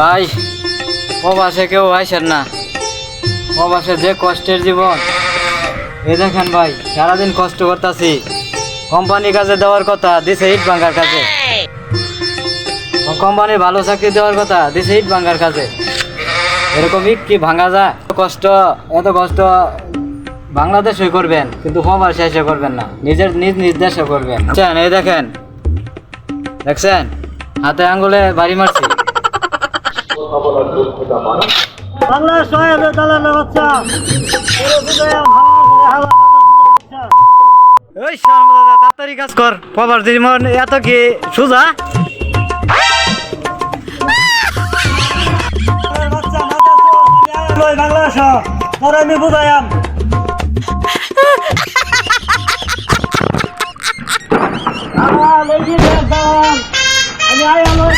ভাই, প্রবাসে কেউ আইসেন না। প্রবাসে যে কষ্টের জীবন, এই দেখেন ভাই, সারাদিন কষ্ট করতেছি। কোম্পানি কাজে দেওয়ার কথা দিছে ইট ভাঙ্গার কাজে। কোম্পানির ভালো চাকরি দেওয়ার কথা দিছে ইট ভাঙ্গার কাজে। এরকম ইট কি ভাঙা যায়? কষ্ট, এত কষ্ট বাংলাদেশে করবেন, কিন্তু প্রবাসে এসে করবেন না। নিজের নিজ নিজ দেশে করবেন এই দেখেন, দেখছেন? হাতে আঙ্গুলে বাড়ি মারছি। কথা বলার যোগ্যতা পান বাংলা সাহেব দালালের বাচ্চা ওই শর্মদাদা তাড়াতাড়ি কাজ কর। পাবার জীবন এত কি সুজা? বাংলা সহ আমি বুঝাইয়াম। আমি আয় আমার